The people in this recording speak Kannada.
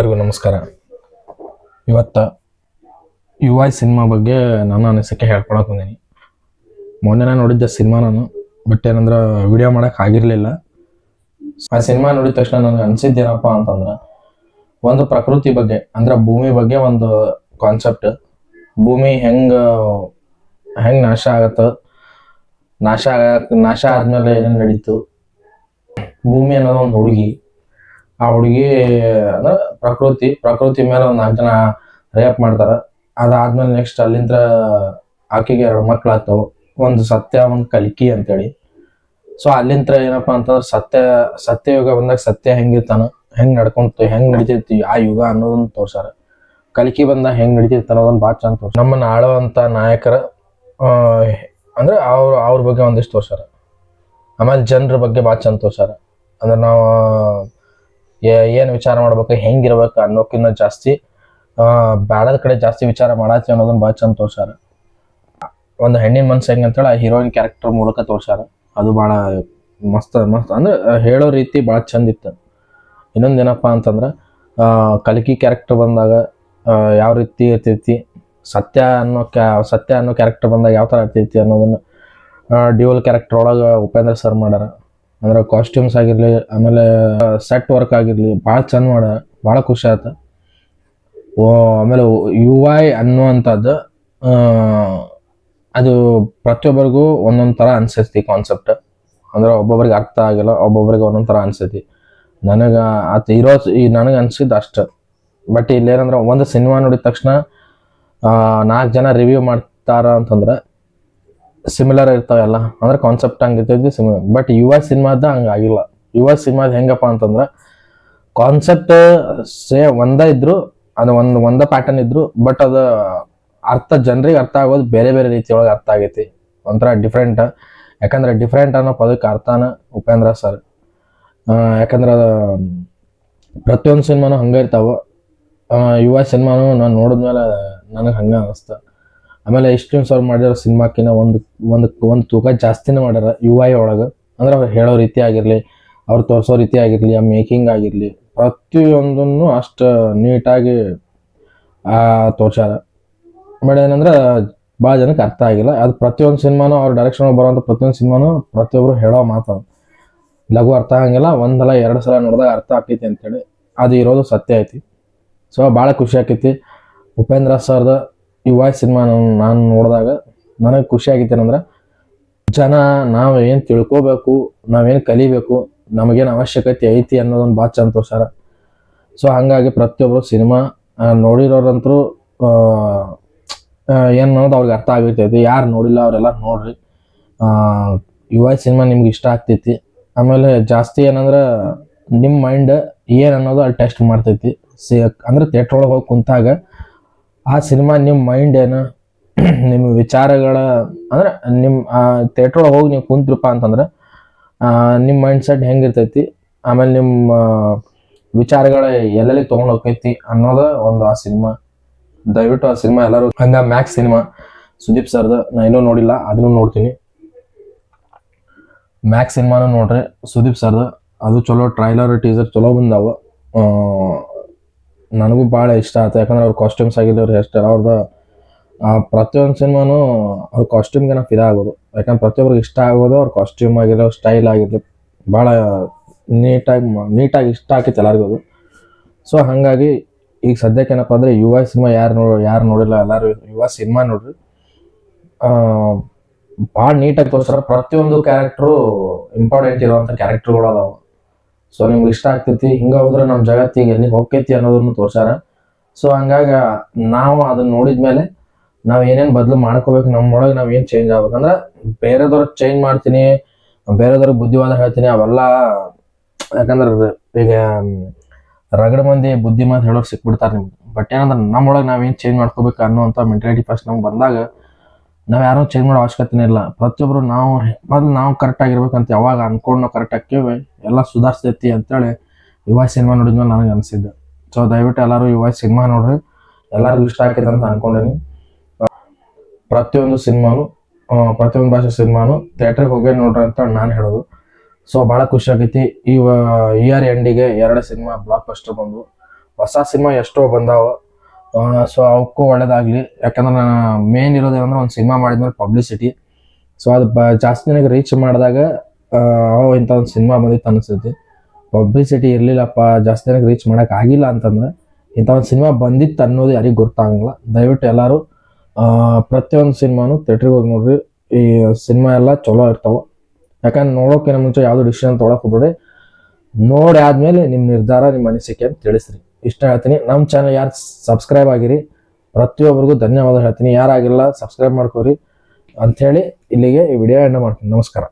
ಎಲ್ಲರಿಗೂ ನಮಸ್ಕಾರ. ಇವತ್ತ ಯು ಐ ಸಿನಿಮಾ ಬಗ್ಗೆ ನನ್ನ ಅನಿಸಿಕೆ ಹೇಳ್ಕೊಳಕ್ ಬಂದೀನಿ. ಮೊನ್ನೆ ನಾನು ನೋಡಿದ್ದೆ ಸಿನಿಮಾ ನಾನು ಬಟ್ ಏನಂದ್ರೆ ವಿಡಿಯೋ ಮಾಡಕ್ ಆಗಿರಲಿಲ್ಲ. ಆ ಸಿನಿಮಾ ನೋಡಿದ ತಕ್ಷಣ ನನಗೆ ಅನ್ಸಿದ್ದೇನಪ್ಪ ಅಂತಂದ್ರೆ, ಒಂದು ಪ್ರಕೃತಿ ಬಗ್ಗೆ, ಅಂದ್ರೆ ಭೂಮಿ ಬಗ್ಗೆ ಒಂದು ಕಾನ್ಸೆಪ್ಟ್ ಭೂಮಿ ಹೆಂಗೆ, ಹೆಂಗ್ ನಾಶ ಆಗತ್ತೆ, ನಾಶ ಆಗ, ನಾಶ ಆದ್ಮೇಲೆ ಏನೇನು ನಡೀತು, ಭೂಮಿ ಅನ್ನೋದು ಒಂದು ಹುಡುಗಿ, ಆ ಹುಡುಗಿ ಅಂದ್ರೆ ಪ್ರಕೃತಿ ಪ್ರಕೃತಿ ಮೇಲೆ ಒಂದು ನಾಲ್ಕು ಜನ ರೇಪ್ ಮಾಡ್ತಾರೆ. ಅದಾದ್ಮೇಲೆ ನೆಕ್ಸ್ಟ್ ಅಲ್ಲಿಂದ ಆಕೆಗೆ ಎರಡು ಮಕ್ಳು ಆಗ್ತಾವ ಒಂದು ಸತ್ಯ, ಒಂದು ಕಲ್ಕಿ ಅಂತೇಳಿ. ಸೊ ಅಲ್ಲಿಂದ ಏನಪ್ಪಾ ಅಂತಂದ್ರೆ ಸತ್ಯ ಸತ್ಯ ಯುಗ ಬಂದಾಗ ಸತ್ಯ ಹೆಂಗಿರ್ತಾನ, ಹೆಂಗ್ ನಡ್ಕೊಂತ, ಹೆಂಗ್ ನಡಿತೈತಿ ಆ ಯುಗ ಅನ್ನೋದನ್ನ ತೋರ್ಸಾರ ಕಲಿಕಿ ಬಂದಾಗ ಹೆಂಗ್ ನಡಿತೈತಿ ಅನ್ನೋದನ್ನ ಭಾಳ ಚಂದ ತೋರ್ಸ ನಮ್ಮನ್ನ ಆಳುವಂತ ನಾಯಕರ ಅಂದ್ರೆ ಅವ್ರ ಅವ್ರ ಬಗ್ಗೆ ಒಂದಿಷ್ಟು ತೋರ್ಸಾರ ಆಮೇಲೆ ಜನರ ಬಗ್ಗೆ ಭಾಳ ಚಂದ ತೋರ್ಸಾರ ಅಂದ್ರೆ ನಾವು ಏನ್ ವಿಚಾರ ಮಾಡ್ಬೇಕು, ಹೆಂಗಿರ್ಬೇಕು ಅನ್ನೋಕ್ಕಿಂತ ಜಾಸ್ತಿ ಬ್ಯಾಡದ ಕಡೆ ಜಾಸ್ತಿ ವಿಚಾರ ಮಾಡತ್ತಿ ಅನ್ನೋದನ್ನ ಭಾಳ ಚಂದ ತೋರ್ಸಾರ ಒಂದು ಹೆಣ್ಣಿನ ಮನ್ಸು ಹೆಂಗ್ ಅಂತೇಳಿ, ಆ ಹೀರೋಯಿನ್ ಕ್ಯಾರೆಕ್ಟರ್ ಮೂಲಕ ತೋರ್ಸಾರ ಅದು ಭಾಳ ಮಸ್ತ್ ಮಸ್ತ್. ಅಂದ್ರೆ ಹೇಳೋ ರೀತಿ ಭಾಳ ಚಂದ ಇತ್ತು. ಇನ್ನೊಂದು ಏನಪ್ಪ ಅಂತಂದ್ರೆ ಕಲಿಕಿ ಕಲ್ಕಿ ಕ್ಯಾರೆಕ್ಟರ್ ಬಂದಾಗ ಯಾವ ರೀತಿ ಇರ್ತೈತಿ, ಸತ್ಯ ಅನ್ನೋ ಕ್ಯಾ ಸತ್ಯ ಅನ್ನೋ ಕ್ಯಾರೆಕ್ಟರ್ ಬಂದಾಗ ಯಾವ ಥರ ಇರ್ತೈತಿ ಅನ್ನೋದನ್ನ ಡ್ಯೂಯಲ್ ಕ್ಯಾರೆಕ್ಟರ್ ಒಳಗೆ ಉಪೇಂದ್ರ ಸರ್ ಮಾಡ್ಯಾರ. ಅಂದ್ರೆ ಕಾಸ್ಟ್ಯೂಮ್ಸ್ ಆಗಿರಲಿ, ಆಮೇಲೆ ಸೆಟ್ ವರ್ಕ್ ಆಗಿರಲಿ, ಭಾಳ ಚಂದ ಮಾಡ, ಭಾಳ ಖುಷಿ ಆಯ್ತು ಓ, ಆಮೇಲೆ ಯು ಐ ಅನ್ನುವಂಥದ್ದು ಅದು ಪ್ರತಿಯೊಬ್ಬರಿಗೂ ಒಂದೊಂದು ಥರ ಅನ್ಸೈತಿ ಕಾನ್ಸೆಪ್ಟ್ ಅಂದ್ರೆ ಒಬ್ಬೊಬ್ರಿಗೆ ಅರ್ಥ ಆಗಿಲ್ಲ, ಒಬ್ಬೊಬ್ರಿಗೆ ಒಂದೊಂದು ಥರ ಅನ್ಸೈತಿ. ನನಗೆ ಅದು ಇರೋ, ಈ ನನಗೆ ಅನ್ಸಿದ್ದು ಅಷ್ಟು. ಬಟ್ ಇಲ್ಲೇನಂದ್ರೆ ಒಂದು ಸಿನಿಮಾ ನೋಡಿದ ತಕ್ಷಣ ನಾಲ್ಕು ಜನ ರಿವ್ಯೂ ಮಾಡ್ತಾರ ಅಂತಂದ್ರೆ ಸಿಮಿಲರ್ ಇರ್ತಾವೆಲ್ಲ. ಅಂದ್ರೆ ಕಾನ್ಸೆಪ್ಟ್ ಹಂಗಿರ್ತೈತಿ ಸಿಮಿಲರ್ ಬಟ್ ಯುವ ಸಿನಿಮಾದ ಹಂಗಾಗಿಲ್ಲ ಯುವ ಸಿನಿಮಾದ ಹೆಂಗಪ್ಪ ಅಂತಂದ್ರೆ ಕಾನ್ಸೆಪ್ಟ್ ಸೇ ಒಂದ ಇದ್ರು, ಅದು ಒಂದು, ಒಂದ ಪ್ಯಾಟರ್ನ್ ಇದ್ರು ಬಟ್ ಅದು ಅರ್ಥ, ಜನರಿಗೆ ಅರ್ಥ ಆಗೋದು ಬೇರೆ ಬೇರೆ ರೀತಿ ಒಳಗೆ ಅರ್ಥ ಆಗೈತಿ. ಒಂಥರ ಡಿಫ್ರೆಂಟ್ ಯಾಕಂದ್ರೆ ಡಿಫ್ರೆಂಟ್ ಅನ್ನೋ ಪದಕ್ಕೆ ಅರ್ಥನ ಉಪೇಂದ್ರ ಸರ್ ಯಾಕಂದ್ರೆ ಪ್ರತಿಯೊಂದು ಸಿನಿಮಾನು ಹಂಗೆ ಇರ್ತಾವ. ಯುವ ಸಿನಿಮಾನು ನಾನು ನೋಡಿದ್ಮೇಲೆ ನನಗೆ ಹಂಗೆ ಅನಿಸ್ತ. ಆಮೇಲೆ ಇಷ್ಟು ಸರ್ ಮಾಡಿರೋ ಸಿನಿಮಾಕಿನ ಒಂದು ಒಂದು ಒಂದು ತೂಕ ಜಾಸ್ತಿನೇ ಮಾಡ್ಯಾರ ಯು ಐ ಒಳಗೆ. ಅಂದ್ರೆ ಅವ್ರು ಹೇಳೋ ರೀತಿ ಆಗಿರಲಿ, ಅವ್ರು ತೋರಿಸೋ ರೀತಿ ಆಗಿರಲಿ, ಆ ಮೇಕಿಂಗ್ ಆಗಿರಲಿ, ಪ್ರತಿಯೊಂದನ್ನು ಅಷ್ಟು ನೀಟಾಗಿ ತೋರ್ಸ್ಯಾರ. ಆಮೇಲೆ ಏನಂದ್ರೆ ಭಾಳ ಜನಕ್ಕೆ ಅರ್ಥ ಆಗಿಲ್ಲ. ಅದು ಪ್ರತಿಯೊಂದು ಸಿನಿಮಾನು ಅವ್ರ ಡೈರೆಕ್ಷನ್ ಬರೋಂಥ ಪ್ರತಿಯೊಂದು ಸಿನಿಮಾನು ಪ್ರತಿಯೊಬ್ಬರು ಹೇಳೋ ಮಾತು. ಲಘು ಅರ್ಥ ಆಗಂಗಿಲ್ಲ, ಒಂದಲ್ಲ ಎರಡು ಸಲ ನೋಡಿದಾಗ ಅರ್ಥ ಆಗ್ತೈತಿ ಅಂತೇಳಿ ಅದು ಇರೋದು ಸತ್ಯ ಐತಿ. ಸೊ ಭಾಳ ಖುಷಿ ಆಕೈತಿ. ಉಪೇಂದ್ರ ಸರ್ದ ಯುವ ಸಿನಿಮಾ ನಾನು ನೋಡಿದಾಗ ನನಗೆ ಖುಷಿ ಆಗೈತೆ ಏನಂದ್ರೆ ಜನ ನಾವು ಏನು ತಿಳ್ಕೊಬೇಕು ನಾವೇನು ಕಲಿಬೇಕು, ನಮಗೇನು ಅವಶ್ಯಕತೆ ಐತಿ ಅನ್ನೋದೊಂದು ಭಾಳ ಚಂದ ಸರ ಸೊ ಹಾಗಾಗಿ ಪ್ರತಿಯೊಬ್ಬರು ಸಿನಿಮಾ ನೋಡಿರೋರಂತರೂ ಏನು ಅನ್ನೋದು ಅವ್ರಿಗೆ ಅರ್ಥ ಆಗಿರ್ತೈತಿ. ಯಾರು ನೋಡಿಲ್ಲ ಅವರೆಲ್ಲ ನೋಡ್ರಿ. ಯುವ ಸಿನಿಮಾ ನಿಮ್ಗೆ ಇಷ್ಟ ಆಗ್ತೈತಿ. ಆಮೇಲೆ ಜಾಸ್ತಿ ಏನಂದ್ರೆ ನಿಮ್ಮ ಮೈಂಡ್ ಏನು ಅನ್ನೋದು ಅಲ್ಲಿ ಟೆಸ್ಟ್ ಮಾಡ್ತೈತಿ. ಸಿ, ಅಂದ್ರೆ ಥಿಯೇಟ್ರ್ ಒಳಗೆ ಹೋಗಿ ಕುಂತಾಗ ಆ ಸಿನಿಮಾ ನಿಮ್ಮ ಮೈಂಡ್ ಏನು? ನಿಮ್ಮ ವಿಚಾರಗಳ ಅಂದ್ರೆ ನಿಮ್ಮ ಥಿಯೇಟರ್ ಒಳಗೆ ಹೋಗಿ ನೀವು ಕುಂತ್ರಪ್ಪ ಅಂತಂದ್ರೆ ನಿಮ್ಮ ಮೈಂಡ್ ಸೆಟ್ ಹೆಂಗಿರ್ತೈತಿ? ಆಮೇಲೆ ನಿಮ್ಮ ವಿಚಾರಗಳ ಎಲ್ಲೆಲ್ಲಿ ತೊಗೊಂಡು ಹೋಗ್ತೈತಿ ಅನ್ನೋದ ಒಂದು ಆ ಸಿನಿಮಾ. ದಯವಿಟ್ಟು ಆ ಸಿನಿಮಾ ಎಲ್ಲರೂ ಹಂಗ ಮ್ಯಾಕ್ಸ್ ಸಿನಿಮಾ ಸುದೀಪ್ ಸರ್ದು ನಾ ಇನ್ನೂ ನೋಡಿಲ್ಲ ಅದನ್ನು ನೋಡ್ತೀನಿ. ಮ್ಯಾಕ್ಸ್ ಸಿನಿಮಾನು ನೋಡ್ರಿ ಸುದೀಪ್ ಸರ್ದು ಅದು ಚಲೋ ಟ್ರೈಲರ್ ಟೀಸರ್ ಚಲೋ ಬಂದಾವ. ಆ, ನನಗೂ ಭಾಳ ಇಷ್ಟ ಆಯ್ತು ಯಾಕಂದ್ರೆ ಅವ್ರ ಕಾಸ್ಟ್ಯೂಮ್ಸ್ ಆಗಿರಲಿ ಅವ್ರ ಹೇರ್ ಸ್ಟೈಲ್ ಅವ್ರದ್ದು ಪ್ರತಿಯೊಂದು ಸಿನಿಮಾನು ಅವ್ರ ಕಾಸ್ಟ್ಯೂಮ್ಗೆ ನಾವು ಫಿದ ಆಗೋದು. ಯಾಕಂದ್ರೆ ಪ್ರತಿಯೊಬ್ಬರಿಗೆ ಇಷ್ಟ ಆಗೋದು, ಅವ್ರ ಕಾಸ್ಟ್ಯೂಮ್ ಆಗಿರಲಿ, ಅವ್ರ ಸ್ಟೈಲ್ ಆಗಿರಲಿ, ಭಾಳ ನೀಟಾಗಿ ನೀಟಾಗಿ ಇಷ್ಟ ಆಕೈತೆ ಎಲ್ಲರಿಗೂ ಅದು. ಸೊ ಹಾಗಾಗಿ ಈಗ ಸದ್ಯಕ್ಕೆ ಏನಪ್ಪ ಅಂದರೆ ಯುವ ಸಿನಿಮಾ ಯಾರು ನೋ ಯಾರು ನೋಡಿಲ್ಲ ಎಲ್ಲರೂ, ಯುವ ಸಿನಿಮಾ ನೋಡ್ರಿ. ಭಾಳ ನೀಟಾಗಿ ತೋರಿಸ್ತಾರೆ ಪ್ರತಿಯೊಂದು ಕ್ಯಾರೆಕ್ಟ್ರು ಇಂಪಾರ್ಟೆಂಟ್ ಇರುವಂಥ ಕ್ಯಾರೆಕ್ಟ್ರುಗಳು ಅದಾವ. ಸೊ ನಿಮ್ಗೆ ಇಷ್ಟ ಆಗ್ತೈತಿ, ಹಿಂಗೆ ಹೋದ್ರೆ ನಮ್ಮ ಜಗತ್ತಿಗೆ ಎಲ್ಲಿ ಹೋಗ್ತೈತಿ ಅನ್ನೋದನ್ನು ತೋರ್ಸಾರ ಸೊ ಹಂಗಾಗಿ ನಾವು ಅದನ್ನ ನೋಡಿದ್ಮೇಲೆ ನಾವು ಏನೇನು ಬದಲು ಮಾಡ್ಕೋಬೇಕು, ನಮ್ಮೊಳಗೆ ನಾವು ಏನು ಚೇಂಜ್ ಆಗ್ಬೇಕು? ಅಂದ್ರೆ ಬೇರೆದವ್ರಿಗೆ ಚೇಂಜ್ ಮಾಡ್ತೀನಿ, ಬೇರೆದವ್ರಿಗೆ ಬುದ್ಧಿವಾದ ಹೇಳ್ತೀನಿ, ಅವೆಲ್ಲ ಯಾಕಂದ್ರೆ ಈಗ ರಗಡ ಮಂದಿ ಬುದ್ಧಿ ಮಾತು ಹೇಳೋರು ಸಿಕ್ಬಿಡ್ತಾರೆ ನಿಮ್ಗೆ. ಬಟ್ ಏನಂದ್ರೆ ನಮ್ಮೊಳಗೆ ನಾವೇನು ಚೇಂಜ್ ಮಾಡ್ಕೋಬೇಕು ಅನ್ನುವಂಥ ಮೆಂಟಾಲಿಟಿ ಫಸ್ಟ್ ನಮ್ಗೆ ಬಂದಾಗ ನಾವ್ ಯಾರೋ ಚೇಂಜ್ ಮಾಡೋ ಅವಶ್ಯಕತೆ ಇಲ್ಲ. ಪ್ರತಿಯೊಬ್ರು ನಾವು ಮೊದಲು ನಾವು ಕರೆಕ್ಟ್ ಆಗಿರ್ಬೇಕಂತ ಯಾವಾಗ ಅನ್ಕೊಂಡು ನಾವು ಕರೆಕ್ಟ್ ಆಕ್ಕೇವೆ ಎಲ್ಲ ಸುಧಾರಿಸ್ತೈತಿ ಅಂತೇಳಿ ಯುವ ಸಿನಿಮಾ ನೋಡಿದ್ಮೇಲೆ ನನಗೆ ಅನಿಸಿದ್ದು. ಸೊ ದಯವಿಟ್ಟು ಎಲ್ಲರೂ ಯುವ ಸಿನಿಮಾ ನೋಡ್ರಿ. ಎಲ್ಲರಿಗೂ ಇಷ್ಟ ಆಕೈತೆ ಅಂತ ಅನ್ಕೊಂಡೀನಿ. ಪ್ರತಿಯೊಂದು ಸಿನಿಮಾನು ಪ್ರತಿಯೊಂದು ಭಾಷೆ ಸಿನಿಮಾನು ಥಿಯೇಟ್ರಿಗೆ ಹೋಗಿ ನೋಡ್ರಿ ಅಂತ ನಾನು ಹೇಳೋದು. ಸೊ ಭಾಳ ಖುಷಿ ಆಗೈತಿ. ಈ ಇಯರ್ ಎಂಡಿಗೆ ಎರಡು ಸಿನಿಮಾ ಬ್ಲಾಕ್ ಬಸ್ಟರ್ ಬಂದವು. ಹೊಸ ಸಿನಿಮಾ ಎಷ್ಟೋ ಬಂದಾವ. ಸೊ ಅವಕ್ಕೂ ಒಳ್ಳೇದಾಗ್ಲಿ. ಯಾಕಂದ್ರೆ ಮೇನ್ ಇರೋದೇನಂದ್ರೆ ಒಂದು ಸಿನಿಮಾ ಮಾಡಿದ್ಮೇಲೆ ಪಬ್ಲಿಸಿಟಿ ಸೊ ಅದು ಬ, ಜಾಸ್ತಿ ಜನಕ್ಕೆ ರೀಚ್ ಮಾಡಿದಾಗ ಇಂಥ ಒಂದು ಸಿನಿಮಾ ಬಂದಿತ್ತು ಅನಿಸ್ತೈತಿ. ಪಬ್ಲಿಸಿಟಿ ಇರಲಿಲ್ಲಪ್ಪ, ಜಾಸ್ತಿ ಜನಕ್ಕೆ ರೀಚ್ ಮಾಡೋಕೆ ಆಗಿಲ್ಲ ಅಂತಂದ್ರೆ, ಇಂಥ ಒಂದು ಸಿನಿಮಾ ಬಂದಿತ್ತು ಅನ್ನೋದು ಯಾರಿಗೂ ಗೊತ್ತಾಗಲ್ಲ ದಯವಿಟ್ಟು ಎಲ್ಲರೂ ಪ್ರತಿಯೊಂದು ಸಿನಿಮಾನು ಥಿಯೇಟ್ರಿಗೆ ಹೋಗಿ ನೋಡ್ರಿ. ಈ ಸಿನಿಮಾ ಎಲ್ಲ ಚಲೋ ಇರ್ತಾವೆ. ಯಾಕಂದ್ರೆ ನೋಡೋಕ್ಕಿಂತ ಮುಂಚೆ ಯಾವುದು ಡಿಸಿಷನ್ ತೊಗೊಳಕ್ ಹೋಗ್ಬೇಡಿ. ನೋಡಿ ಆದಮೇಲೆ ನಿಮ್ಮ ನಿರ್ಧಾರ ನಿಮ್ಮ ಅನಿಸಿಕೆ ಅಂತ ತಿಳಿಸ್ರಿ. ಇಷ್ಟ ಹೇಳ್ತೀನಿ. ನಮ್ಮ ಚಾನಲ್ ಯಾರು ಸಬ್ಸ್ಕ್ರೈಬ್ ಆಗಿರಿ ಪ್ರತಿಯೊಬ್ಬರಿಗೂ ಧನ್ಯವಾದ ಹೇಳ್ತೀನಿ. ಯಾರಾಗಿಲ್ಲ ಸಬ್ಸ್ಕ್ರೈಬ್ ಮಾಡ್ಕೋರಿ. ಅಂಥೇಳಿ ಇಲ್ಲಿಗೆ ಈ ವಿಡಿಯೋ ಎಂಡ್ ಮಾಡ್ತೀನಿ. ನಮಸ್ಕಾರ.